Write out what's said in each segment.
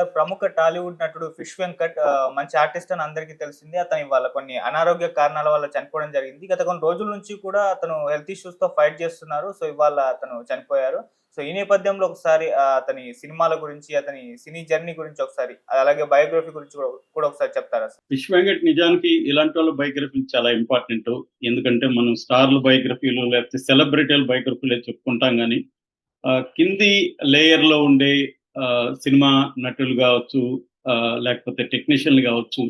Sir ప్రముఖ టాలీవుడ్ నటుడు fish Venkat మంచి ఆర్టిస్ట్ అని అందరికీ తెలిసింది. అతని వాళ్ళ కొన్ని అనారోగ్య కారణాల వల్ల చనిపోవడం జరిగింది. గత కొన్ని రోజుల నుంచి కూడా అతను హెల్త్ ఇష్యూస్తో ఫైట్ చేస్తున్నారు. సో ఇవాళ అతను చనిపోయారు. సో ఈ నేపథ్యంలో ఒకసారి అతని సినిమాల గురించి అతని సినీ జర్నీ గురించి ఒకసారి అలాగే బయోగ్రఫీ గురించి కూడా ఒకసారి చెప్తారా సార్? విశ్వ వెంకట్ నిజానికి ఇలాంటి వాళ్ళ బయోగ్రఫీలు చాలా ఇంపార్టెంట్. ఎందుకంటే మనం స్టార్ల బయోగ్రఫీలు లేకపోతే సెలబ్రిటీల బయోగ్రఫీలు చెప్పుకుంటాం కానీ కింది లేయర్లో ఉండే సినిమా నటులు కావచ్చు ఆ, లేకపోతే టెక్నీషియన్లు కావచ్చు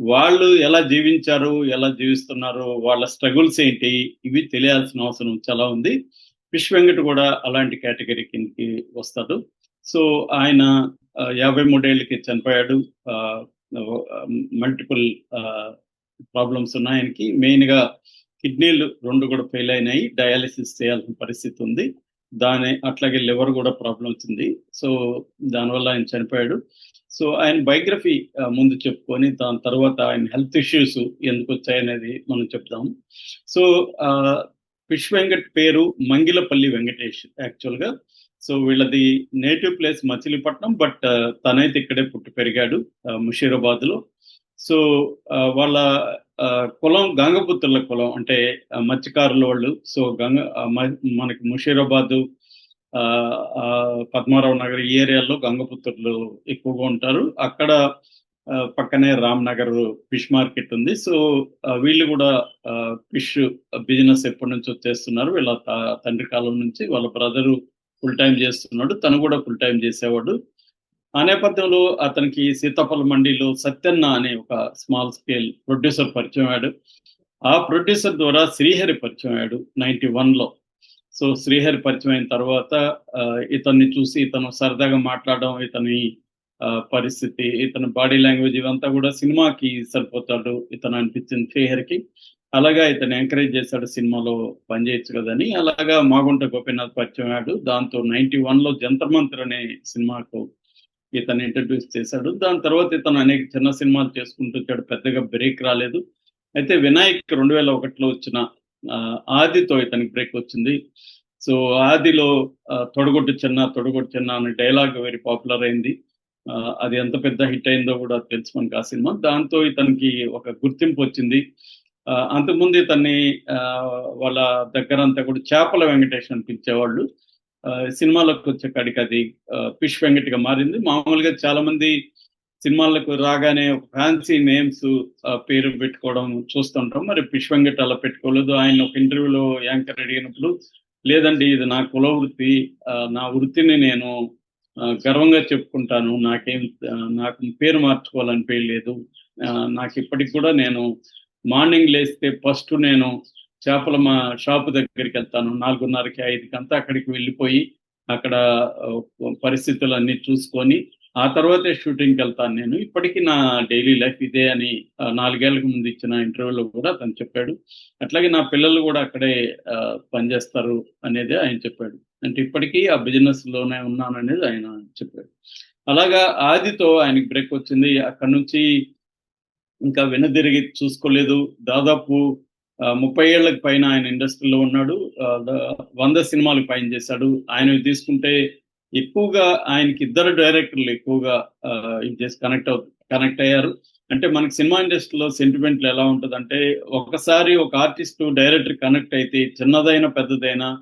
వాళ్ళు ఎలా జీవించారు ఎలా జీవిస్తున్నారు వాళ్ళ స్ట్రగుల్స్ ఏంటి ఇవి తెలియాల్సిన అవసరం చాలా ఉంది. పిష్ వెంకట్ కూడా అలాంటి కేటగిరీ కిందకి వస్తాడు. సో ఆయన యాభై మూడేళ్ళకి చనిపోయాడు. మల్టిపుల్ ప్రాబ్లమ్స్ ఉన్నాయి ఆయనకి. మెయిన్గా కిడ్నీలు రెండు కూడా ఫెయిల్ అయినాయి. డయాలిసిస్ చేయాల్సిన పరిస్థితి ఉంది. దాని అట్లాగే లివర్ కూడా ప్రాబ్లం వచ్చింది. సో దానివల్ల ఆయన చనిపోయాడు. సో ఆయన బయోగ్రఫీ ముందు చెప్పుకొని దాని తర్వాత ఆయన హెల్త్ ఇష్యూస్ ఎందుకు వచ్చాయనేది మనం చెప్దాం. సో ఫిష్ వెంకట్ పేరు మంగిలపల్లి వెంకటేష్ యాక్చువల్గా సో వీళ్ళది నేటివ్ ప్లేస్ మచిలీపట్నం బట్ తనైతే ఇక్కడే పుట్టి పెరిగాడు ముషీరాబాద్లో. లో సో వాళ్ళ కులం గంగపుత్రుల కులం అంటే మత్స్యకారుల వాళ్ళు. సో గంగ మనకి ముషీరాబాద్ ఆ, ఆ, పద్మారావు నగర్ ఈ ఏరియాలో గంగపుత్రులు ఎక్కువగా ఉంటారు. అక్కడ పక్కనే రామ్ నగర్ ఫిష్ మార్కెట్ ఉంది. సో వీళ్ళు కూడా ఫిష్ బిజినెస్ ఎప్పటి నుంచో చేస్తున్నారు. వీళ్ళ తండ్రి కాలం నుంచి వాళ్ళ బ్రదరు ఫుల్ టైం చేస్తున్నాడు. తను కూడా ఫుల్ టైం చేసేవాడు. ఆ నేపథ్యంలో అతనికి సీతాఫల మండిలో సత్యన్న అనే ఒక స్మాల్ స్కేల్ ప్రొడ్యూసర్ పరిచయం అయ్యాడు. ఆ ప్రొడ్యూసర్ ద్వారా శ్రీహరి పరిచయం అయ్యాడు నైన్టీ లో సో శ్రీహరి పరిచయం అయిన తర్వాత ఆ, ఇతన్ని చూసి ఇతను సరదాగా మాట్లాడడం ఇతని ఆ, పరిస్థితి ఇతని బాడీ లాంగ్వేజ్ ఇవంతా కూడా సినిమాకి సరిపోతాడు ఇతను అనిపించింది శ్రీహరికి. అలాగా ఇతను ఎంకరేజ్ చేశాడు సినిమాలో పనిచేయచ్చు కదని అలాగా మాగుంట గోపీనాథ్ పరిచయం అయ్యాడు. దాంతో నైన్టీ లో జంతర్మంతర్ అనే సినిమాకు ఇతను ఇంట్రడ్యూస్ చేశాడు. దాని తర్వాత ఇతను అనేక చిన్న సినిమాలు చేసుకుంటూ వచ్చాడు. పెద్దగా బ్రేక్ రాలేదు. అయితే వినాయక్ రెండు వేల ఒకటిలో వచ్చిన ఆదితో ఇతనికి బ్రేక్ వచ్చింది. సో ఆదిలో తొడగొట్టు చిన్న తొడగొట్టు చిన్న అనే డైలాగ్ వెరీ పాపులర్ అయింది. అది ఎంత పెద్ద హిట్ అయిందో కూడా తెలుసు మనకి ఆ సినిమా. దాంతో ఇతనికి ఒక గుర్తింపు వచ్చింది. ఆ, అంతకుముందు ఇతన్ని ఆ, వాళ్ళ దగ్గరంతా కూడా చేపల వెంకటేష్ అని పిలిచేవాళ్ళు సినిమాలకు వచ్చే కాడికి అది పిష్ వెంకట్గా మారింది. మామూలుగా చాలా మంది సినిమాలకు రాగానే ఒక ఫ్యాన్సీ నేమ్స్ పేరు పెట్టుకోవడం చూస్తుంటాం. మరి ఫిష్ వెంకట్ అలా పెట్టుకోలేదు. ఆయన ఒక ఇంటర్వ్యూలో యాంకర్ అడిగినప్పుడు లేదండి ఇది నా కుల వృత్తి ఆ, నా వృత్తిని నేను గర్వంగా చెప్పుకుంటాను. నాకేం నాకు పేరు మార్చుకోవాలని పేరు లేదు. ఆ, నాకు ఇప్పటికి కూడా నేను మార్నింగ్ లేస్తే ఫస్ట్ నేను చేపల మా షాపు దగ్గరికి వెళ్తాను. నాలుగున్నరకి ఐదుకి అంతా అక్కడికి వెళ్ళిపోయి అక్కడ పరిస్థితులన్నీ చూసుకొని ఆ తర్వాతే షూటింగ్కి వెళ్తాను నేను. ఇప్పటికీ నా డైలీ లైఫ్ ఇదే అని నాలుగేళ్ళకు ముందు ఇచ్చిన ఇంటర్వ్యూలో కూడా తను చెప్పాడు. అట్లాగే నా పిల్లలు కూడా అక్కడే పనిచేస్తారు అనేది ఆయన చెప్పాడు. అంటే ఇప్పటికీ ఆ బిజినెస్లోనే ఉన్నాను అనేది ఆయన చెప్పాడు. అలాగా ఆదితో ఆయనకి బ్రేక్ వచ్చింది. అక్కడ నుంచి ఇంకా వెనుదిరిగి చూసుకోలేదు. దాదాపు ముప్పై ఏళ్ళకి పైన ఆయన ఇండస్ట్రీలో ఉన్నాడు. వంద సినిమాలు పైన చేశాడు. ఆయన తీసుకుంటే ఎక్కువగా ఆయనకి ఇద్దరు డైరెక్టర్లు ఎక్కువగా ఇది చేసి కనెక్ట్ అవు కనెక్ట్ అయ్యారు. అంటే మనకి సినిమా ఇండస్ట్రీలో సెంటిమెంట్లు ఎలా ఉంటుందంటే ఒకసారి ఒక ఆర్టిస్ట్ డైరెక్టర్ కనెక్ట్ అయితే చిన్నదైనా పెద్దదైనా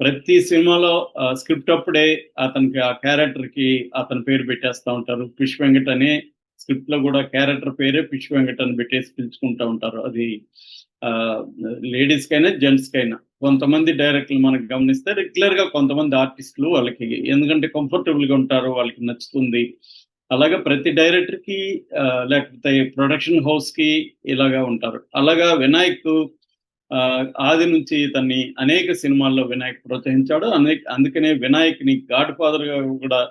ప్రతి సినిమాలో స్క్రిప్ట్ అప్పుడే అతనికి ఆ క్యారెక్టర్కి అతని పేరు పెట్టేస్తా ఉంటారు. ఫిష్ వెంకట్ అనే స్క్రిప్ట్లో కూడా క్యారెక్టర్ పేరే ఫిష్ వెంకట్ అని పెట్టేసి పిలుచుకుంటా ఉంటారు. అది లేడీస్ జెంట్స్కైనా. జెంట్స్ కొంతమంది డైరెక్టర్లు మనకు గమనిస్తే రెగ్యులర్గా కొంతమంది ఆర్టిస్టులు వాళ్ళకి ఎందుకంటే కంఫర్టబుల్గా ఉంటారు వాళ్ళకి నచ్చుతుంది. అలాగా ప్రతి డైరెక్టర్కి లేకపోతే ప్రొడక్షన్ హౌస్కి ఇలాగా ఉంటారు. అలాగా వినాయక్ ఆది నుంచి తన్ని అనేక సినిమాల్లో వినాయక్ ప్రోత్సహించాడు. అందుకనే వినాయక్ని గాడ్ ఫాదర్గా కూడా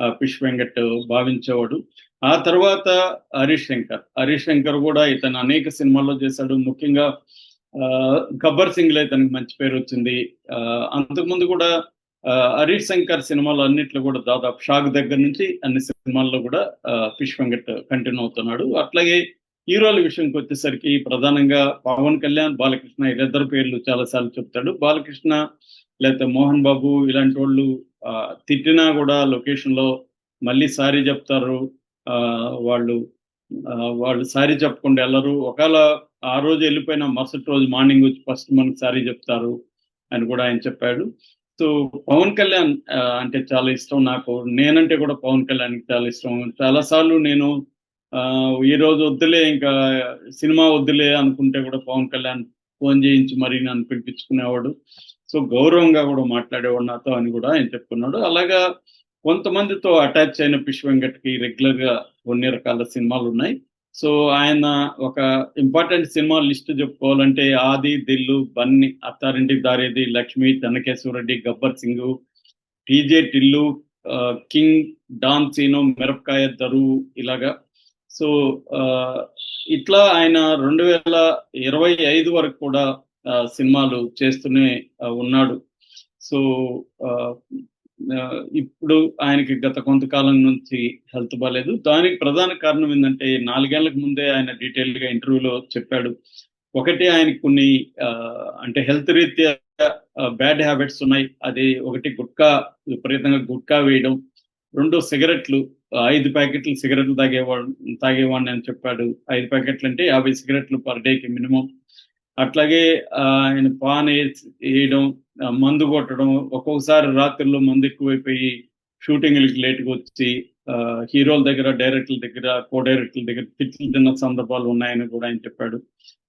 పిష్ ఫిష్ వెంకట్ భావించేవాడు. ఆ తర్వాత హరీష్ శంకర్ హరీష్ శంకర్ కూడా ఇతను అనేక సినిమాల్లో చేశాడు. ముఖ్యంగా ఆ, గబ్బర్ సింగ్లో ఇతనికి మంచి పేరు వచ్చింది. ఆ, అంతకుముందు కూడా హరీష్ శంకర్ సినిమాలు అన్నిట్లో కూడా దాదాపు షాక్ దగ్గర నుంచి అన్ని సినిమాల్లో కూడా ఫిష్ వెంకట్ కంటిన్యూ అవుతున్నాడు. అట్లాగే హీరోల విషయంకి వచ్చేసరికి ప్రధానంగా పవన్ కళ్యాణ్ బాలకృష్ణ వీళ్ళిద్దరు పేర్లు చాలా సార్లు చెప్తాడు. బాలకృష్ణ లేకపోతే మోహన్ బాబు ఇలాంటి వాళ్ళు తిట్టినా కూడా లొకేషన్లో మళ్ళీ సారీ చెప్తారు. వాళ్ళు ఆ, వాళ్ళు సారీ చెప్పకుండా వెళ్ళరు ఒకవేళ ఆ రోజు వెళ్ళిపోయిన మరుసటి రోజు మార్నింగ్ వచ్చి ఫస్ట్ మనకి సారీ చెప్తారు అని కూడా ఆయన చెప్పాడు. సో పవన్ కళ్యాణ్ అంటే చాలా ఇష్టం నాకు. నేనంటే కూడా పవన్ కళ్యాణ్కి చాలా ఇష్టం. చాలా సార్లు నేను ఆ, ఈ రోజు వద్దులే ఇంకా సినిమా వద్దులే అనుకుంటే కూడా పవన్ కళ్యాణ్ ఫోన్ చేయించి మరీ నన్ను పిలిపించుకునేవాడు. సో గౌరవంగా కూడా మాట్లాడేవాడు నాతో అని కూడా ఆయన చెప్పుకున్నాడు అలాగా కొంతమందితో అటాచ్ అయిన పిష్ వెంకట్కి రెగ్యులర్గా కొన్ని రకాల సినిమాలు ఉన్నాయి సో ఆయన ఒక ఇంపార్టెంట్ సినిమా లిస్ట్ చెప్పుకోవాలంటే ఆది దిల్లు బన్ని అత్తారింటికి దారేది లక్ష్మి చెన్నకేశ్వరరెడ్డి గబ్బర్ సింగ్ టీజే టిల్లు ఆ, కింగ్ డాన్ సీను మిరపకాయ దరు ఇలాగా. సో ఆ, ఇట్లా ఆయన రెండు వేల ఇరవై ఐదు వరకు కూడా సినిమాలు చేస్తూనే ఉన్నాడు. సో ఆ, ఇప్పుడు ఆయనకి గత కొంతకాలం నుంచి హెల్త్ బాగాలేదు దానికి ప్రధాన కారణం ఏంటంటే నాలుగేళ్ళకు ముందే ఆయన డీటెయిల్గా ఇంటర్వ్యూలో చెప్పాడు. ఒకటి ఆయనకు కొన్ని అంటే హెల్త్ రీత్యా బ్యాడ్ హ్యాబిట్స్ ఉన్నాయి. అది ఒకటి గుట్కా విపరీతంగా గుట్కా వేయడం. రెండు సిగరెట్లు ఐదు ప్యాకెట్లు సిగరెట్లు తాగేవాడు తాగేవాడిని అని చెప్పాడు. ఐదు ప్యాకెట్లు అంటే యాభై సిగరెట్లు పర్ డేకి మినిమం. అట్లాగే ఆయన పాన్ వేయడం మందు కొట్టడం ఒక్కొక్కసారి రాత్రిలో మందు ఎక్కువైపోయి షూటింగ్లకి లేట్గా వచ్చి హీరోల దగ్గర డైరెక్టర్ల దగ్గర కో డైరెక్టర్ల దగ్గర తిట్లు తిన్న సందర్భాలు ఉన్నాయని కూడా ఆయన చెప్పాడు.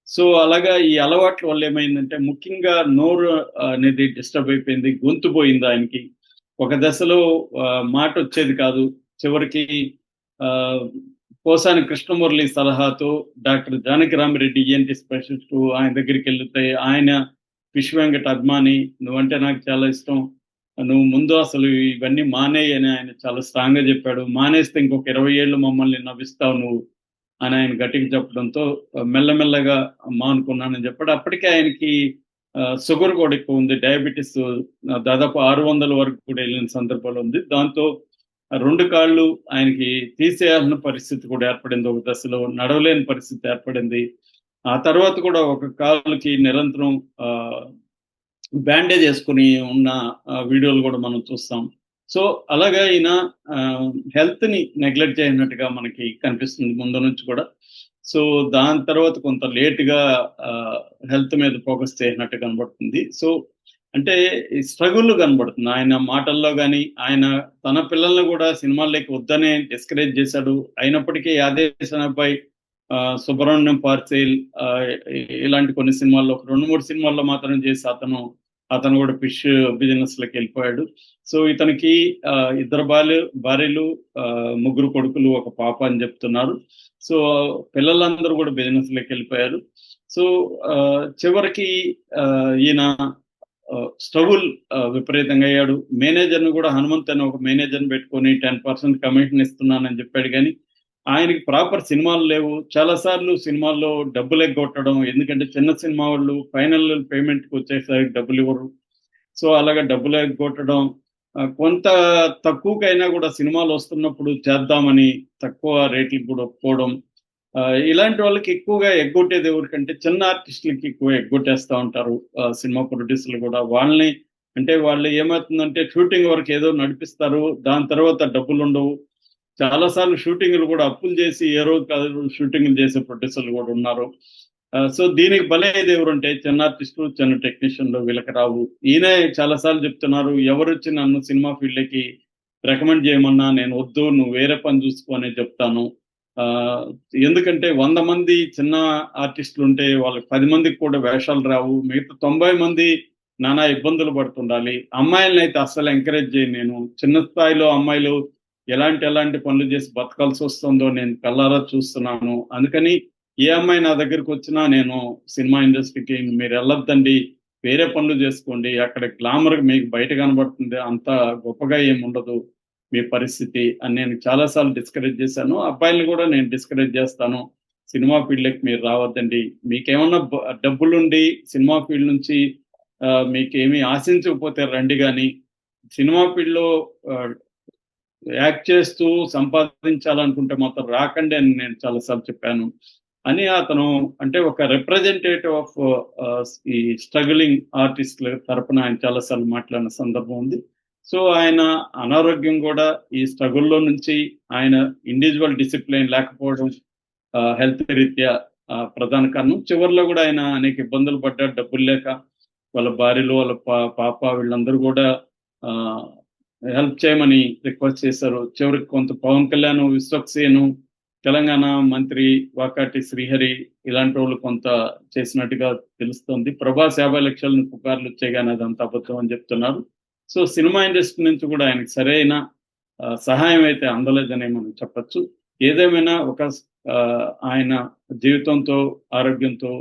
సో అలాగా ఈ అలవాట్ల వల్ల ఏమైందంటే ముఖ్యంగా నోరు అనేది డిస్టర్బ్ అయిపోయింది గొంతు పోయింది ఆయనకి. ఒక దశలో మాట వచ్చేది కాదు. చివరికి ఆ, పోసాని కృష్ణమురళి సలహాతో డాక్టర్ జానకిరామిరెడ్డి ఈఎన్టీ స్పెషలిస్ట్ ఆయన దగ్గరికి వెళ్తే ఆయన విశ్వ వెంకట అభిమాని నువ్వంటే నాకు చాలా ఇష్టం నువ్వు ముందు అసలు ఇవన్నీ మానేయి అని ఆయన చాలా స్ట్రాంగ్గా చెప్పాడు. మానేస్తే ఇంకొక ఇరవై ఏళ్ళు మమ్మల్ని నవ్విస్తావు నువ్వు అని ఆయన గట్టికి చెప్పడంతో మెల్లమెల్లగా మానుకున్నానని చెప్పాడు. అప్పటికే ఆయనకి షుగర్ కూడా ఎక్కువ ఉంది. డయాబెటీస్ దాదాపు ఆరు వందల వరకు కూడా వెళ్ళిన సందర్భాలు ఉంది. దాంతో రెండు కాళ్ళు ఆయనకి తీసేయాల్సిన పరిస్థితి కూడా ఏర్పడింది. ఒక దశలో నడవలేని పరిస్థితి ఏర్పడింది. ఆ తర్వాత కూడా ఒక కాలుకి నిరంతరం ఆ, బ్యాండేజ్ వేసుకుని ఉన్న వీడియోలు కూడా మనం చూస్తాం. సో అలాగా ఈయన హెల్త్ని నెగ్లెక్ట్ చేయనట్టుగా మనకి కనిపిస్తుంది ముందు నుంచి కూడా. సో దాని తర్వాత కొంత లేట్గా హెల్త్ మీద ఫోకస్ చేసినట్టు కనబడుతుంది. సో అంటే స్ట్రగుల్ కనబడుతుంది. ఆయన మాటల్లో కానీ ఆయన తన పిల్లల్ని కూడా సినిమాల్లోకి వద్దనే డిస్కరేజ్ చేశాడు. అయినప్పటికీ యాదేశనపై సుబ్రహ్మణ్యం పార్సేల్ ఆ, ఇలాంటి కొన్ని సినిమాల్లో ఒక రెండు మూడు సినిమాల్లో మాత్రం చేసి అతను అతను కూడా ఫిష్ బిజినెస్లోకి వెళ్ళిపోయాడు. సో ఇతనికి ఇద్దరు బాల్య భార్యలు ముగ్గురు కొడుకులు ఒక పాప అని చెప్తున్నారు. సో పిల్లలందరూ కూడా బిజినెస్లోకి వెళ్ళిపోయారు. సో ఆ, చివరికి ఆ, ఈయన స్టవుల్ విపరీతంగా అయ్యాడు. మేనేజర్ను కూడా హనుమంత్ అని ఒక మేనేజర్ పెట్టుకొని టెన్ పర్సెంట్ కమిషన్ ఇస్తున్నానని చెప్పాడు కానీ ఆయనకి ప్రాపర్ సినిమాలు లేవు. చాలా సార్లు సినిమాల్లో డబ్బులు ఎగ్గొట్టడం ఎందుకంటే చిన్న సినిమా వాళ్ళు ఫైనల్ పేమెంట్కి వచ్చేసరికి డబ్బులు ఇవ్వరు. సో అలాగా డబ్బులు ఎగ్గొట్టడం కొంత తక్కువకైనా కూడా సినిమాలు వస్తున్నప్పుడు చేద్దామని తక్కువ రేట్లకు కూడా ఒప్పుకోవడం ఇలాంటి వాళ్ళకి ఎక్కువగా ఎగ్గొట్టేది ఎవరికంటే చిన్న ఆర్టిస్టులకి ఎక్కువ ఎగ్గొట్టేస్తా ఉంటారు. సినిమా ప్రొడ్యూసర్లు కూడా. వాళ్ళని అంటే వాళ్ళు ఏమవుతుందంటే షూటింగ్ వరకు ఏదో నడిపిస్తారు. దాని తర్వాత డబ్బులు ఉండవు. చాలా సార్లు షూటింగ్లు కూడా అప్పులు చేసి ఏ రోజు కాదు షూటింగ్లు చేసే ప్రొడ్యూసర్లు కూడా ఉన్నారు. సో దీనికి బలయ్యేది ఎవరంటే చిన్న ఆర్టిస్టులు చిన్న టెక్నీషియన్లు వీళ్ళకి రావు. ఈయనే చాలా సార్లు చెప్తున్నారు ఎవరు వచ్చి నన్ను సినిమా ఫీల్డ్కి రికమెండ్ చేయమన్నా నేను వద్దు నువ్వు వేరే పని చూసుకో అని చెప్తాను. ఎందుకంటే వంద మంది చిన్న ఆర్టిస్టులు ఉంటే వాళ్ళకి పది మందికి కూడా వేషాలు రావు. మిగతా తొంభై మంది నానా ఇబ్బందులు పడుతుండాలి. అమ్మాయిలను అయితే అస్సలు ఎంకరేజ్ చేయను నేను. చిన్న స్థాయిలో అమ్మాయిలు ఎలాంటి ఎలాంటి పనులు చేసి బతకాల్సి వస్తుందో నేను కళ్ళారా చూస్తున్నాను. అందుకని ఏ అమ్మాయి నా దగ్గరికి వచ్చినా నేను సినిమా ఇండస్ట్రీకి మీరు వెళ్ళొద్దండి వేరే పనులు చేసుకోండి. అక్కడ గ్లామర్ మీకు బయట కనబడుతుంది. అంత గొప్పగా ఏమి ఉండదు మీ పరిస్థితి అని నేను చాలాసార్లు డిస్కరేజ్ చేశాను. అబ్బాయిలు కూడా నేను డిస్కరేజ్ చేస్తాను. సినిమా ఫీల్డ్కి మీరు రావద్దండి. మీకేమన్నా డబ్బులుండి సినిమా ఫీల్డ్ నుంచి మీకేమీ ఆశించకపోతే రండి కానీ సినిమా ఫీల్డ్లో యాక్ట్ చేస్తూ సంపాదించాలనుకుంటే మాత్రం రాకండి అని నేను చాలాసార్లు చెప్పాను. అని అతను అంటే ఒక రిప్రజెంటేటివ్ ఆఫ్ ఈ స్ట్రగులింగ్ ఆర్టిస్టుల తరపున ఆయన చాలాసార్లు మాట్లాడిన సందర్భం ఉంది. సో ఆయన అనారోగ్యం కూడా ఈ స్ట్రగుల్లో నుంచి ఆయన ఇండివిజువల్ డిసిప్లిన్ లేకపోవడం హెల్త్ రీత్యా ప్రధాన కారణం. చివరిలో కూడా ఆయన అనేక ఇబ్బందులు పడ్డారు. డబ్బులు లేక వాళ్ళ భార్యలు వాళ్ళ పా- పాప వీళ్ళందరూ కూడా హెల్ప్ చేయమని రిక్వెస్ట్ చేశారు. చివరికి కొంత పవన్ కళ్యాణ్ విశ్వక్సేను తెలంగాణ మంత్రి వాకాటి శ్రీహరి ఇలాంటి వాళ్ళు కొంత చేసినట్టుగా తెలుస్తుంది. ప్రభాస్ యాభై లక్షల పుకార్లు వచ్చాయి కానీ అదంతా అబద్ధం అని చెప్తున్నారు. సో సినిమా ఇండస్ట్రీ నుంచి కూడా ఆయనకు సరైన ఆ, సహాయం అయితే అందలేదని మనం చెప్పొచ్చు. ఏదేమైనా ఒక ఆ, ఆయన జీవితంతో ఆరోగ్యంతో